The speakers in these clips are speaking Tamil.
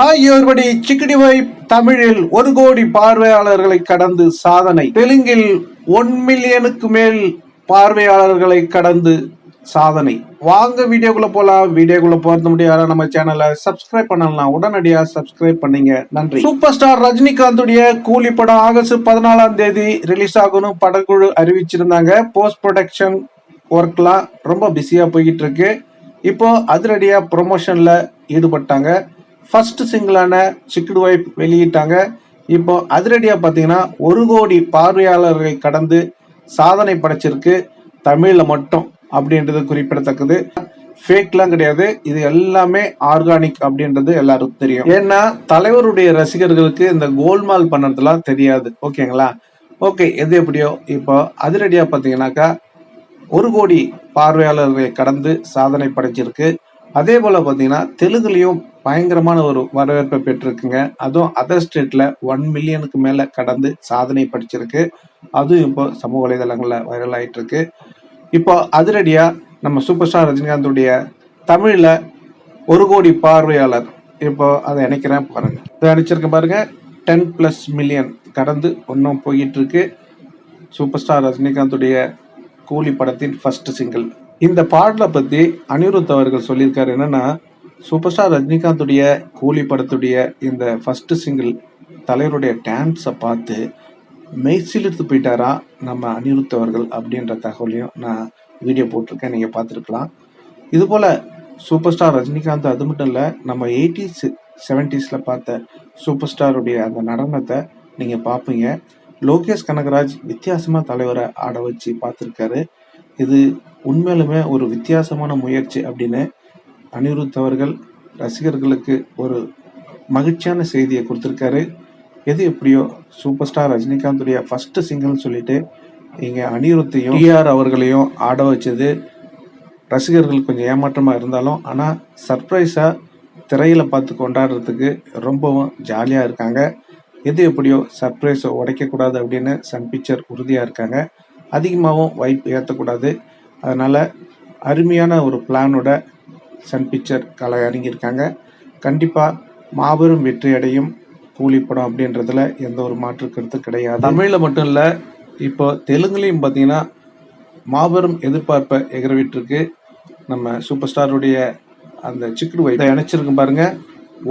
ஆகியோர்படி சிக்கடி வைப் தமிழில் ஒரு கோடி பார்வையாளர்களை கடந்து சாதனை. தெலுங்கில் ஒன் மில்லியனுக்கு மேல் பார்வையாளர்களை கடந்து சாதனை. வாங்க வீடியோக்குள்ள போலாம். வீடியோக்குள்ள போறது முடியாத? நம்ம சேனலை சப்ஸ்கிரைப் பண்ணலாம் உடனடியா சப்ஸ்கிரைப் பண்ணீங்க. நன்றி. சூப்பர் ஸ்டார் ரஜினிகாந்துடைய கூலி படம் ஆகஸ்ட் பதினாலாம் தேதி ரிலீஸ் ஆகணும். படக்குழு அறிவிச்சிருந்தாங்க. போஸ்ட் ப்ரொடக்ஷன் ஒர்க்லாம் ரொம்ப பிஸியா போய்கிட்டு இருக்கு. இப்போ அதிரடியா ப்ரொமோஷன்ல ஈடுபட்டாங்க. ஃபர்ஸ்ட் சிங்கிளான சிக்குடு வைப் வெளியிட்டாங்க. இப்போ அதிரடியாக பார்த்தீங்கன்னா ஒரு கோடி பார்வையாளர்களை கடந்து சாதனை படைச்சிருக்கு தமிழில் மட்டும் அப்படின்றது குறிப்பிடத்தக்கது. ஃபேக்லாம் கிடையாது. இது எல்லாமே ஆர்கானிக் அப்படின்றது எல்லாருக்கும் தெரியும். ஏன்னா தலைவருடைய ரசிகர்களுக்கு இந்த கோல்மால் பண்ணுறதுலாம் தெரியாது. ஓகேங்களா ஓகே எது எப்படியோ இப்போ அதிரடியாக பார்த்தீங்கன்னாக்கா ஒரு கோடி பார்வையாளர்களை கடந்து சாதனை படைச்சிருக்கு. அதே போல் பார்த்தீங்கன்னா தெலுங்குலேயும் பயங்கரமான ஒரு வரவேற்பை பெற்றிருக்குங்க. அதுவும் அதர் ஸ்டேட்டில் ஒன் மில்லியனுக்கு மேலே கடந்து சாதனை படிச்சிருக்கு. அதுவும் இப்போ சமூக வலைதளங்களில் வைரல் ஆகிட்டுருக்கு இப்போ அதிரடியாக நம்ம சூப்பர் ஸ்டார் ரஜினிகாந்துடைய தமிழில் ஒரு கோடி பார்வையாளர். இப்போ அதை நினைக்கிறேன் பாருங்க. இதை அடிச்சிருக்கேன் பாருங்க. டென் பிளஸ் மில்லியன் கடந்து ஒன்றும் போயிட்டு இருக்கு சூப்பர் ஸ்டார் ரஜினிகாந்துடைய கூலி படத்தின் ஃபர்ஸ்ட் சிங்கிள் இந்த பாடலை பற்றி அனிருத் அவர்கள் சொல்லியிருக்காரு என்னன்னா சூப்பர் ஸ்டார் ரஜினிகாந்துடைய கூலி படத்துடைய இந்த ஃபஸ்ட்டு சிங்கிள் தலைவருடைய டான்ஸை பார்த்து மெய்சிலிருத்து போயிட்டாரா நம்ம அனிருத் அவர்கள் அப்படின்ற தகவலையும் நான் வீடியோ போட்டிருக்கேன் நீங்கள் பார்த்துருக்கலாம். இதுபோல் சூப்பர் ஸ்டார் ரஜினிகாந்த் அது மட்டும் இல்லை நம்ம எயிட்டிஸ் செவன்டிஸில் பார்த்த சூப்பர் ஸ்டாருடைய அந்த நடனத்தை நீங்கள் பார்ப்பீங்க. லோகேஷ் கனகராஜ் வித்தியாசமாக தலைவரை ஆட வச்சு பார்த்துருக்காரு. இது உண்மையிலுமே ஒரு வித்தியாசமான முயற்சி அப்படின்னு அனிருத் அவர்கள் ரசிகர்களுக்கு ஒரு மகிழ்ச்சியான செய்தியை கொடுத்துருக்காரு. எது எப்படியோ சூப்பர் ஸ்டார் ரஜினிகாந்துடைய ஃபர்ஸ்ட் சிங்கிள்னு சொல்லிட்டு இங்கே அனிருத்தையும் டிஆர் அவர்களையும் ஆட வச்சது. ரசிகர்கள் கொஞ்சம் ஏமாற்றமாக இருந்தாலும் ஆனால் சர்ப்ரைஸாக திரையில் பார்த்து கொண்டாடுறதுக்கு ரொம்பவும் ஜாலியாக இருக்காங்க. எது எப்படியோ சர்ப்ரைஸை உடைக்கக்கூடாது அப்படின்னு சன் பிக்சர் உறுதியாக இருக்காங்க. அதிகமாகவும் வைப் ஏற்றக்கூடாது அதனால் அருமையான ஒரு பிளானோட சன் பிக்சர் கலை இறங்கியிருக்காங்க கண்டிப்பாக மாபெரும் வெற்றி அடையும் கூலி படம் அப்படின்றதுல எந்த ஒரு மாற்று கருத்து கிடையாது. தமிழில் மட்டும் இல்லை இப்போ தெலுங்குலேயும் பார்த்தீங்கன்னா மாபெரும் எதிர்பார்ப்பை எகரவிட்டிருக்கு. நம்ம சூப்பர் ஸ்டாருடைய அந்த சிக்குடு வைத்தை இணைச்சிருக்கு பாருங்கள்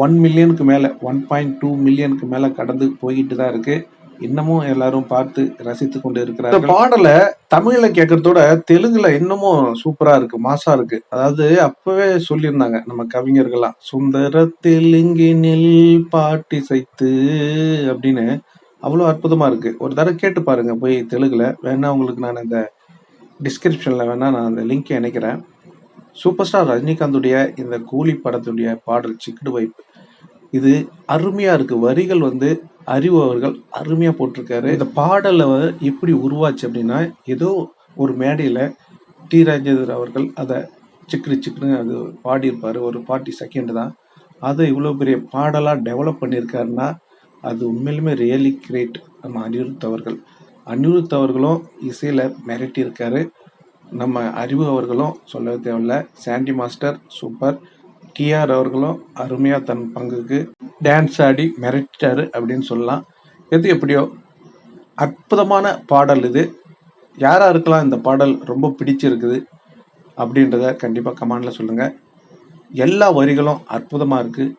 ஒன் மில்லியனுக்கு மேலே ஒன் பாயிண்ட் டூ மில்லியனுக்கு மேலே கடந்து போய்கிட்டு தான் இருக்குது இன்னமும் எல்லாரும் பார்த்து ரசித்து கொண்டு இருக்கிறாங்க இந்த பாடலை தமிழ்ல கேட்கறதோட தெலுங்குல இன்னமும் சூப்பரா இருக்கு மாசா இருக்கு. அதாவது அப்பவே சொல்லியிருந்தாங்க நம்ம கவிஞர்கள்லாம் சுந்தர தெலுங்கினில் பாட்டி சைத்து அப்படின்னு. அவ்வளோ அற்புதமா இருக்கு. ஒரு தடவை கேட்டு பாருங்க போய் தெலுங்குல. வேணா உங்களுக்கு நான் இந்த டிஸ்கிரிப்ஷன்ல வேணா நான் அந்த லிங்க் இணைக்கிறேன் சூப்பர் ஸ்டார் ரஜினிகாந்துடைய இந்த கூலி படத்துடைய பாடல் சிக்குடு வைப்பு. இது அருமையா இருக்கு. வரிகள் வந்து அறிவு அவர்கள் அருமையாக போட்டிருக்காரு. இந்த பாடலை வந்து எப்படி உருவாச்சு அப்படின்னா ஏதோ ஒரு மேடையில் டி. ராஜேந்தர் அவர்கள் அதை சிக்குடு சிக்குன்னு அது பாடியிருப்பார். ஒரு ஃபார்ட்டி செகண்ட் தான். அதை இவ்வளோ பெரிய பாடலாக டெவலப் பண்ணியிருக்காருன்னா அது உண்மையிலுமே ரியலி கிரேட் நம்ம அனிருத் அவர்கள். அனிருத் அவர்களும் இசையில் மிரட்டியிருக்காரு நம்ம அறிவு அவர்களும் சொல்ல தேவையில்ல. சாண்டி மாஸ்டர் சூப்பர் டிஆர் அவர்களும் அருமையாக தன் பங்குக்கு டான்ஸ் ஆடி மிரட்டிட்டாரு அப்படின்னு சொல்லலாம். எது எப்படியோ அற்புதமான பாடல் இது. யாராக இருக்கலாம் இந்த பாடல் ரொம்ப பிடிச்சிருக்குது அப்படின்றத கண்டிப்பாக கமெண்டில் சொல்லுங்கள் எல்லா வரிகளும் அற்புதமாக இருக்குது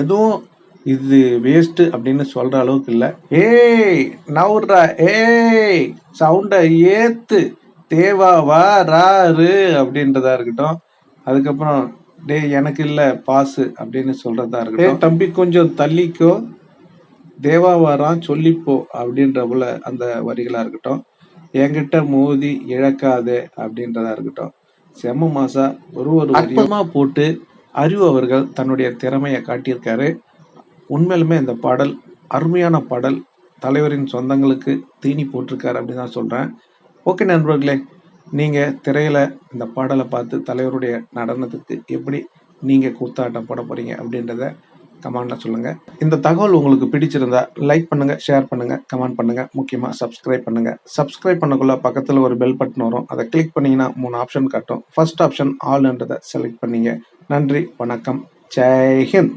எதுவும் இது வேஸ்ட்டு அப்படின்னு சொல்கிற அளவுக்கு இல்லை. ஏய் நவுட்ரா ஏய் சவுண்டை ஏத்து தேவாவா ராரு அப்படின்றதா இருக்கட்டும். அதுக்கப்புறம் டேய் எனக்கு இல்லை பாசு அப்படின்னு சொல்றதா இருக்கட்டும். "ஏய், தம்பி கொஞ்சம் தள்ளிக்கோ. தேவா வாரான் சொல்லிப்போ அப்படின்ற போல அந்த வரிகளா இருக்கட்டும். என்கிட்ட மோதி இழக்காதே அப்படின்றதா இருக்கட்டும். செம்ம மாசா ஒரு ஒரு அற்புதமா போட்டு அறிவு அவர்கள் தன்னுடைய திறமையை காட்டியிருக்காரு. உண்மையிலுமே இந்த பாடல் அருமையான பாடல். தலைவரின் சொந்தங்களுக்கு தீனி போட்டிருக்காரு அப்படின்னு தான் சொல்றேன். ஓகே நண்பர்களே நீங்கள் திரையில் இந்த பாடலை பார்த்து தலைவருடைய நடனத்துக்கு எப்படி நீங்கள் கூத்தாட்டம் போட போகிறீங்க அப்படின்றத கமெண்டில் சொல்லுங்கள் இந்த தகவல் உங்களுக்கு பிடிச்சிருந்தா லைக் பண்ணுங்கள் ஷேர் பண்ணுங்கள் கமெண்ட் பண்ணுங்க முக்கியமாக சப்ஸ்கிரைப் பண்ணுங்கள் சப்ஸ்கிரைப் பண்ணக்குள்ள பக்கத்தில் ஒரு பெல் பட்டன் வரும். அதை கிளிக் பண்ணிங்கன்னா மூணு ஆப்ஷன் காட்டும். ஃபர்ஸ்ட் ஆப்ஷன் ஆல்ன்றதை செலக்ட் பண்ணிங்க. நன்றி வணக்கம். ஜெய்ஹிந்த்